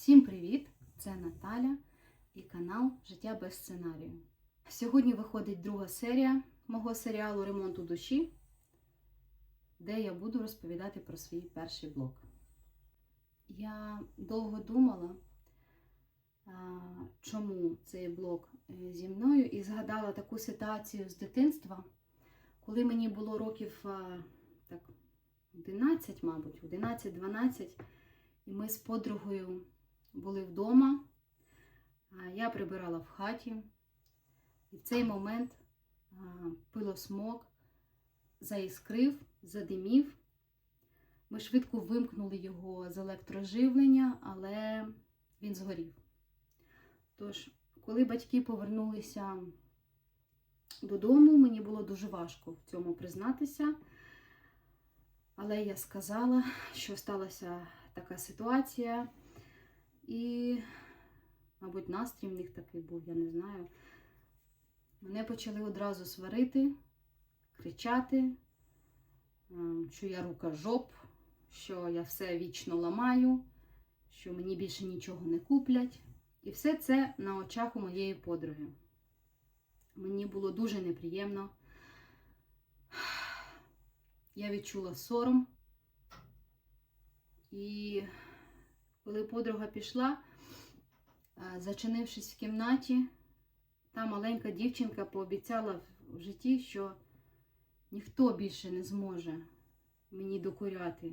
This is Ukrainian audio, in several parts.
Всім привіт! Це Наталя і канал Життя без сценарію. Сьогодні виходить друга серія мого серіалу Ремонту душі, де я буду розповідати про свій перший блог. Я довго думала, чому цей блог е, зі мною, і згадала таку ситуацію з дитинства, коли мені було років так, 11, мабуть, 11-12, і ми з подругою були вдома, я прибирала в хаті, і в цей момент пилосмок заіскрив, задимів. Ми швидко вимкнули його з електроживлення, але він згорів. Тож, коли батьки повернулися додому, мені було дуже важко в цьому признатися. Але я сказала, що сталася така ситуація, і, мабуть, настрій в них такий був, я не знаю. Мене почали одразу сварити, кричати, ем, що я рукожоп, що я все вічно ламаю, що мені більше нічого не куплять. І все це на очах у моєї подруги. Мені було дуже неприємно. Я відчула сором. І коли подруга пішла, зачинившись в кімнаті, та маленька дівчинка пообіцяла в житті, що ніхто більше не зможе мені докоряти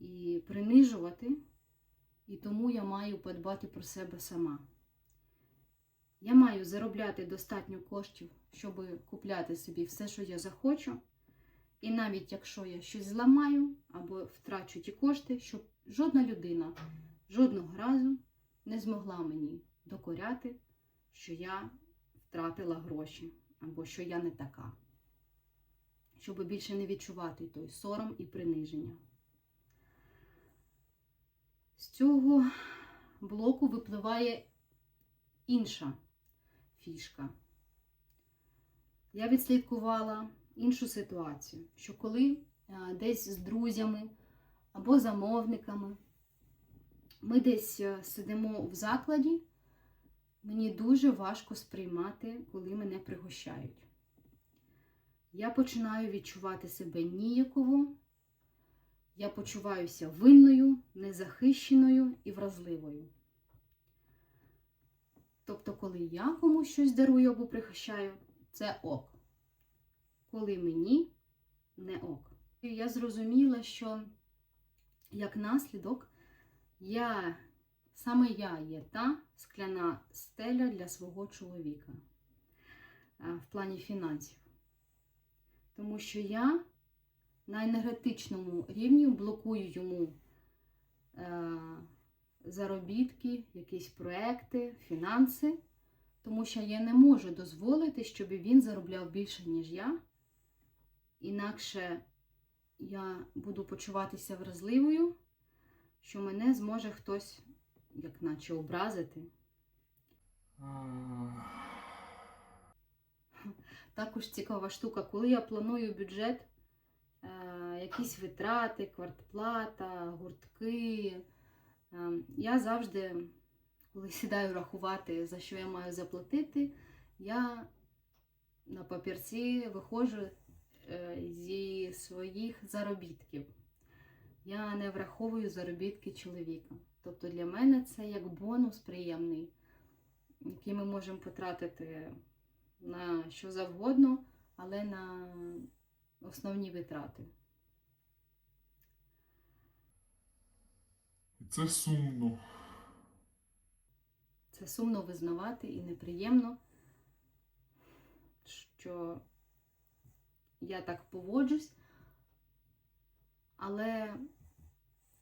і принижувати, і тому я маю подбати про себе сама. Я маю заробляти достатньо коштів, щоб купляти собі все, що я захочу. І навіть якщо я щось зламаю або втрачу ті кошти, щоб жодна людина жодного разу не змогла мені докоряти, що я втратила гроші або що я не така, щоб більше не відчувати той сором і приниження. З цього блоку випливає інша фішка. Я відслідкувала іншу ситуацію, що коли десь з друзями або замовниками ми десь сидимо в закладі, мені дуже важко сприймати, коли мене пригощають. Я починаю відчувати себе ніяково, я почуваюся винною, незахищеною і вразливою. Тобто, коли я комусь щось дарую або пригощаю, це ок коли мені не ок. І я зрозуміла, що як наслідок я, саме я є та скляна стеля для свого чоловіка в плані фінансів. Тому що я на енергетичному рівні блокую йому е, заробітки, якісь проекти, фінанси, тому що я не можу дозволити, щоб він заробляв більше, ніж я. Інакше я буду почуватися вразливою, що мене зможе хтось, як наче, образити. Також цікава штука, коли я планую бюджет, е, якісь витрати, квартплата, гуртки, е, я завжди, коли сідаю рахувати, за що я маю заплатити, я на папірці виходжу зі своїх заробітків. Я не враховую заробітки чоловіка. Тобто для мене це як бонус приємний, який ми можемо потратити на що завгодно, але на основні витрати. Це сумно. Це сумно визнавати і неприємно, що я так поводжусь, але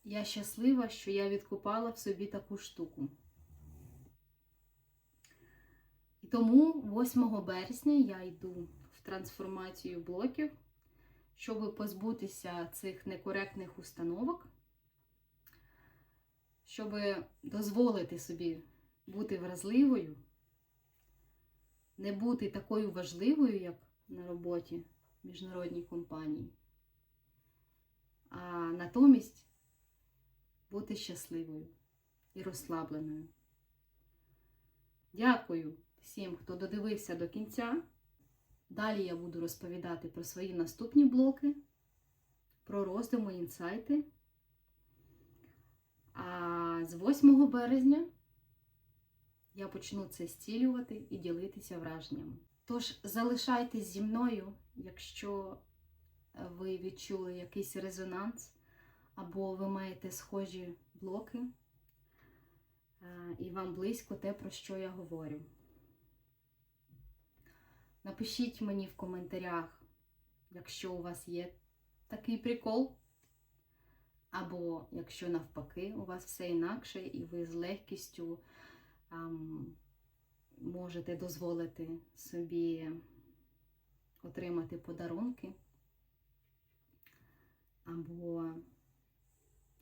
я щаслива, що я відкупала в собі таку штуку. І тому 8 березня я йду в трансформацію блоків, щоб позбутися цих некоректних установок, щоб дозволити собі бути вразливою, не бути такою важливою, як на роботі в міжнародній компанії, а натомість бути щасливою. і розслабленою. Дякую всім, хто додивився до кінця. Далі я буду розповідати про свої наступні блоки, про роздуми, інсайти. А з 8 березня я почну це зцілювати і ділитися враженнями. Тож залишайтесь зі мною, якщо ви відчули якийсь резонанс, або ви маєте схожі блоки, е, і вам близько те, про що я говорю. Напишіть мені в коментарях, якщо у вас є такий прикол, або якщо навпаки у вас все інакше, і ви з легкістю ам, можете дозволити собі отримати подарунки або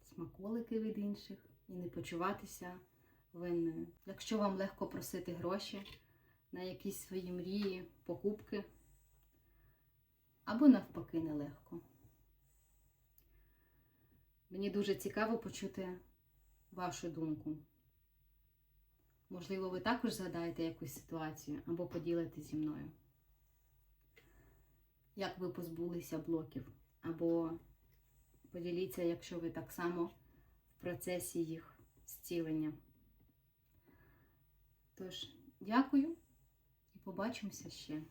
смаколики від інших і не почуватися винною. Якщо вам легко просити гроші на якісь свої мрії, покупки, або навпаки нелегко. Мені дуже цікаво почути вашу думку. Можливо, ви також згадаєте якусь ситуацію або поділитесь зі мною. Як ви позбулися блоків? Або поділіться, якщо ви так само в процесі їх зцілення. Тож, дякую і побачимося ще.